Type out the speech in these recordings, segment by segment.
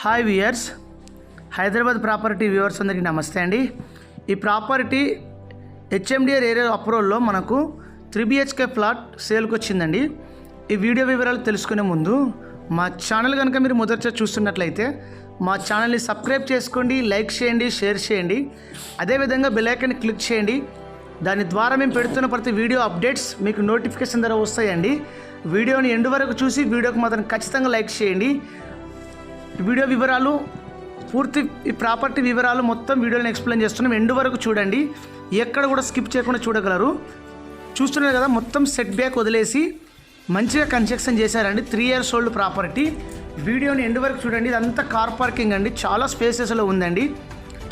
Hi viewers Hyderabad property viewers అందరికీ నమస్తే అండి. ఈ ప్రాపర్టీ హెచ్ఎండిఆర్ ఏరియా అప్రోల్లో మనకు త్రీ బిహెచ్కే ఫ్లాట్ సేల్కి వచ్చిందండి. ఈ వీడియో వివరాలు తెలుసుకునే ముందు మా ఛానల్ కనుక మీరు మొదటిసారి చూస్తున్నట్లయితే మా ఛానల్ని సబ్స్క్రైబ్ చేసుకోండి లైక్ చేయండి షేర్ చేయండి. అదేవిధంగా బెలైకన్ క్లిక్ చేయండి. దాని ద్వారా మేము పెడుతున్న ప్రతి వీడియో అప్డేట్స్ మీకు నోటిఫికేషన్ ద్వారా వస్తాయండి. వీడియోని ఎండు వరకు చూసి వీడియోకి మాత్రం ఖచ్చితంగా లైక్ చేయండి. వీడియో వివరాలు పూర్తి ఈ ప్రాపర్టీ వివరాలు మొత్తం వీడియోని ఎక్స్ప్లెయిన్ చేస్తున్నాం. ఎండు వరకు చూడండి. ఎక్కడ కూడా స్కిప్ చేయకుండా చూడగలరు. చూస్తున్నారు కదా మొత్తం సెట్ బ్యాక్ వదిలేసి మంచిగా కన్స్ట్రక్షన్ చేశారండి. త్రీ ఇయర్స్ ఓల్డ్ ప్రాపర్టీ వీడియోని ఎండు వరకు చూడండి. ఇదంతా కార్ పార్కింగ్ అండి. చాలా స్పేసెస్లో ఉందండి.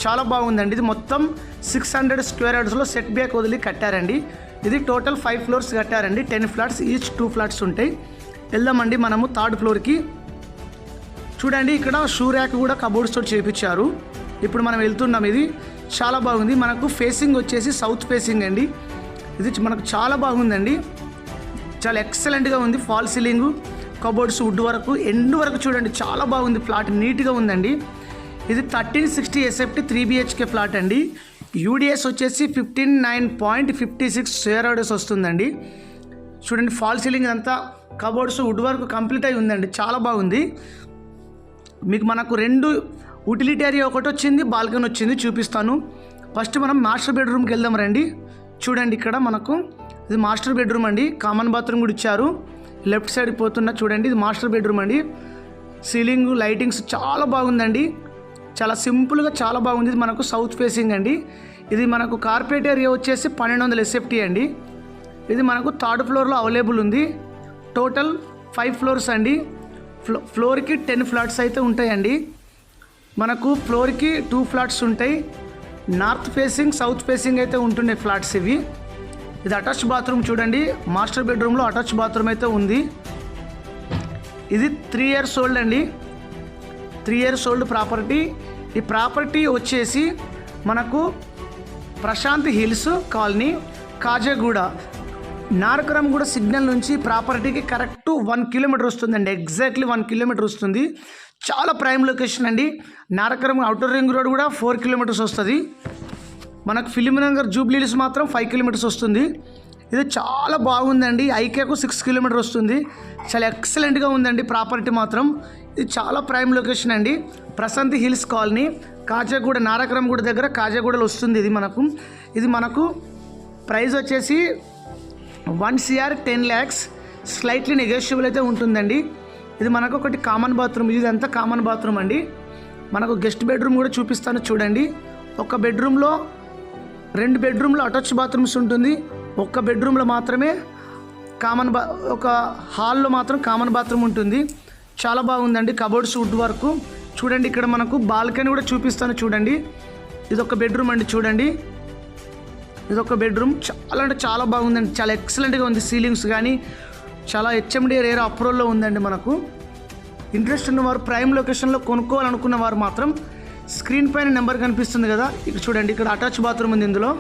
చాలా బాగుందండి. ఇది మొత్తం సిక్స్ హండ్రెడ్ స్క్వేర్ యార్డ్స్లో సెట్ బ్యాక్ వదిలి కట్టారండి. ఇది total five floors కట్టారండి. Ten flats each two flats ఉంటాయి. వెళ్దామండి మనము థర్డ్ ఫ్లోర్కి చూడండి ఇక్కడ షూ ర్యాక్ కూడా కబోర్డ్స్ తోటి చేపించారు. ఇప్పుడు మనం వెళ్తున్నాం ఇది చాలా బాగుంది. మనకు ఫేసింగ్ వచ్చేసి సౌత్ ఫేసింగ్ అండి. ఇది మనకు చాలా బాగుందండి. చాలా ఎక్సలెంట్గా ఉంది ఫాల్ సీలింగ్ కబోర్డ్స్ వుడ్ వరకు ఎండ్ వరకు చూడండి చాలా బాగుంది ఫ్లాట్ నీట్గా ఉందండి. ఇది thirteen sixty SFT three BHK flat అండి. యూడిఎస్ వచ్చేసి fifteen nine point fifty six square వస్తుందండి. చూడండి ఫాల్ సీలింగ్ అంతా కబోర్డ్స్ వుడ్ వర్క్ కంప్లీట్ అయి ఉందండి. చాలా బాగుంది. మీకు మనకు రెండు యూటిలిటీ ఏరియా ఒకటి వచ్చింది బాల్కనీ వచ్చింది చూపిస్తాను. ఫస్ట్ మనం మాస్టర్ బెడ్రూమ్కి వెళ్దాం రండి. చూడండి ఇక్కడ మనకు ఇది మాస్టర్ బెడ్రూమ్ అండి. కామన్ బాత్రూమ్ కూడా ఇచ్చారు. లెఫ్ట్ సైడ్ పోతున్న చూడండి ఇది మాస్టర్ బెడ్రూమ్ అండి. సీలింగ్ లైటింగ్స్ చాలా బాగుందండి. చాలా సింపుల్గా చాలా బాగుంది. ఇది మనకు సౌత్ ఫేసింగ్ అండి. ఇది మనకు కార్పొరేట్ ఏరియా వచ్చేసి పన్నెండు వందల ఎస్ఎఫ్టీ అండి. ఇది మనకు థర్డ్ ఫ్లోర్లో అవైలబుల్ ఉంది. టోటల్ ఫైవ్ ఫ్లోర్స్ అండి. ఫ్లో ఫ్లోర్కి టెన్ ఫ్లాట్స్ అయితే ఉంటాయండి. మనకు ఫ్లోర్కి టూ ఫ్లాట్స్ ఉంటాయి. నార్త్ ఫేసింగ్ సౌత్ ఫేసింగ్ అయితే ఉంటుండే ఫ్లాట్స్ ఇవి. ఇది అటాచ్ బాత్రూమ్ చూడండి. మాస్టర్ బెడ్రూమ్లో అటాచ్ బాత్రూమ్ అయితే ఉంది. ఇది త్రీ ఇయర్స్ ఓల్డ్ అండి. Three years old property. ఈ ప్రాపర్టీ వచ్చేసి మనకు Prashanth hills colony Kajaguda. Narakaramguda signal నుంచి ప్రాపర్టీకి కరెక్ట్ వన్ కిలోమీటర్ వస్తుందండి. ఎగ్జాక్ట్లీ వన్ కిలోమీటర్ వస్తుంది. చాలా ప్రైమ్ లొకేషన్ అండి. నారకరం అవుటర్ రింగ్ రోడ్ కూడా ఫోర్ కిలోమీటర్స్ వస్తుంది. మనకు ఫిలిం నగర్ జూబ్లీస్ మాత్రం ఫైవ్ కిలోమీటర్స్ వస్తుంది. ఇది చాలా బాగుందండి. ఐకేకు సిక్స్ కిలోమీటర్ వస్తుంది. చాలా ఎక్సలెంట్గా ఉందండి ప్రాపర్టీ మాత్రం. ఇది చాలా ప్రైమ్ లొకేషన్ అండి. ప్రశాంతి హిల్స్ కాలనీ కాజాగూడ నారకరంగూడ దగ్గర కాజాగూడలో వస్తుంది ఇది మనకు. ఇది మనకు ప్రైస్ వచ్చేసి one CR ten lakhs slightly negotiable అయితే ఉంటుందండి. ఇది మనకు ఒకటి కామన్ బాత్రూమ్ ఇది అంతా కామన్ బాత్రూమ్ అండి. మనకు గెస్ట్ బెడ్రూమ్ కూడా చూపిస్తాను చూడండి. ఒక బెడ్రూమ్లో రెండు బెడ్రూమ్లో అటాచ్ బాత్రూమ్స్ ఉంటుంది. ఒక్క బెడ్రూమ్లో మాత్రమే కామన్ బా ఒక హాల్లో మాత్రం కామన్ బాత్రూమ్ ఉంటుంది. చాలా బాగుందండి కబోర్డ్స్ వుడ్ వరకు చూడండి ఇక్కడ మనకు బాల్కనీ కూడా చూపిస్తాను చూడండి. ఇది ఒక బెడ్రూమ్ అండి చూడండి. ఇది ఒక బెడ్రూమ్. చాలా అంటే చాలా బాగుందండి. చాలా ఎక్సలెంట్గా ఉంది సీలింగ్స్ కానీ. చాలా హెచ్ఎండి రేర్ అప్రోల్లో ఉందండి మనకు. ఇంట్రెస్ట్ ఉన్నవారు ప్రైమ్ లొకేషన్లో కొనుక్కోవాలనుకున్న వారు మాత్రం స్క్రీన్ పైన నెంబర్ కనిపిస్తుంది కదా. ఇక్కడ చూడండి ఇక్కడ అటాచ్ బాత్రూమ్ ఉంది ఇందులో.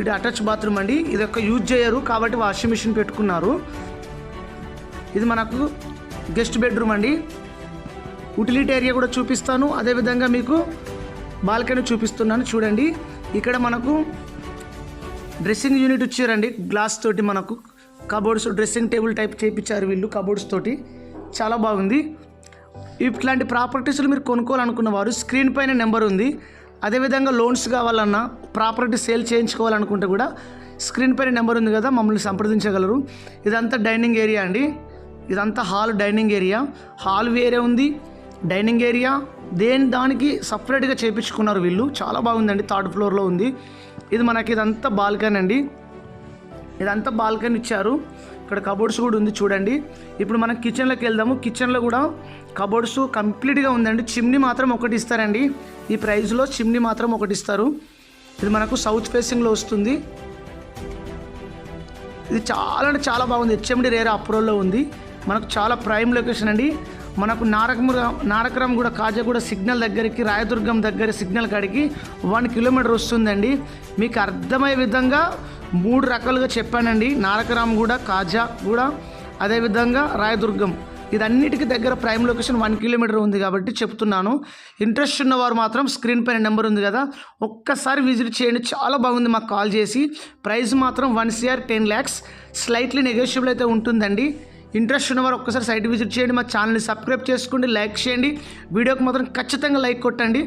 ఇది అటాచ్ బాత్రూమ్ అండి. ఇది ఒక యూజ్ చేయరు కాబట్టి వాషింగ్ మిషన్ పెట్టుకున్నారు. ఇది మనకు గెస్ట్ బెడ్రూమ్ అండి. యూటిలిటీ ఏరియా కూడా చూపిస్తాను. అదేవిధంగా మీకు బాల్కనీ చూపిస్తున్నాను. చూడండి. ఇక్కడ మనకు డ్రెస్సింగ్ యూనిట్ ఇచ్చారండి గ్లాస్ తోటి మనకు కబోర్డ్స్ డ్రెస్సింగ్ టేబుల్ టైప్ చేయించారు వీళ్ళు కబోర్డ్స్ తోటి. చాలా బాగుంది. ఇట్లాంటి ప్రాపర్టీస్లు మీరు కొనుక్కోవాలనుకున్న వారు స్క్రీన్ పైన నెంబర్ ఉంది. అదేవిధంగా లోన్స్ కావాలన్నా ప్రాపర్టీ సేల్ చేయించుకోవాలనుకుంటే కూడా స్క్రీన్ పైన నెంబర్ ఉంది కదా మమ్మల్ని సంప్రదించగలరు. ఇదంతా డైనింగ్ ఏరియా అండి. ఇదంతా హాల్ డైనింగ్ ఏరియా హాల్ వేరే ఉంది. డైనింగ్ ఏరియా దేని దానికి సపరేట్గా చేయించుకున్నారు వీళ్ళు? చాలా బాగుందండి. థర్డ్ ఫ్లోర్లో ఉంది. ఇది మనకి ఇదంతా బాల్కనీ అండి. ఇదంతా బాల్కనీ ఇచ్చారు. ఇక్కడ కబోర్డ్స్ కూడా ఉంది చూడండి. ఇప్పుడు మనం కిచెన్లోకి వెళ్దాము. కిచెన్లో కూడా కబోర్డ్స్ కంప్లీట్గా ఉందండి. చిమ్నీ మాత్రం ఒకటి ఇస్తారండి. ఈ ప్రైస్లో చిమ్నీ మాత్రం ఒకటి ఇస్తారు. ఇది మనకు సౌత్ ఫేసింగ్లో వస్తుంది. ఇది చాలా అంటే చాలా బాగుంది. హెచ్ఎండి రేర్ అప్రోల్లో ఉంది. మనకు చాలా ప్రైమ్ లొకేషన్ అండి. మనకు నారకముర నారకరం కూడా కాజాగూడ సిగ్నల్ దగ్గరికి రాయదుర్గం దగ్గర సిగ్నల్ కాడికి వన్ కిలోమీటర్ వస్తుందండి. మీకు అర్థమయ్యే విధంగా మూడు రకాలుగా చెప్పానండి. నారకరామ్ కూడా కాజా కూడా అదేవిధంగా రాయదుర్గం. ఇది దగ్గర ప్రైమ్ లొకేషన్ వన్ కిలోమీటర్ ఉంది కాబట్టి చెప్తున్నాను. ఇంట్రెస్ట్ ఉన్నవారు మాత్రం స్క్రీన్ పైన నెంబర్ ఉంది కదా ఒక్కసారి విజిట్ చేయండి. చాలా బాగుంది మాకు కాల్ చేసి. ప్రైస్ మాత్రం one CR ten lakhs slightly negotiable అయితే ఉంటుందండి. ఇంట్రెస్ట్ ఉన్నవారు ఒక్కసారి సైట్ విజిట్ చేయండి మా ఛానల్ని సబ్స్క్రైబ్ చేసుకోండి లైక్ చేయండి. వీడియోకి మాత్రం ఖచ్చితంగా లైక్ కొట్టండి.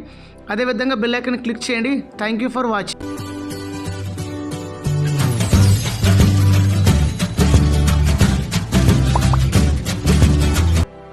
అదేవిధంగా బెల్ ఐకాన్ క్లిక్ చేయండి. Thank you for watching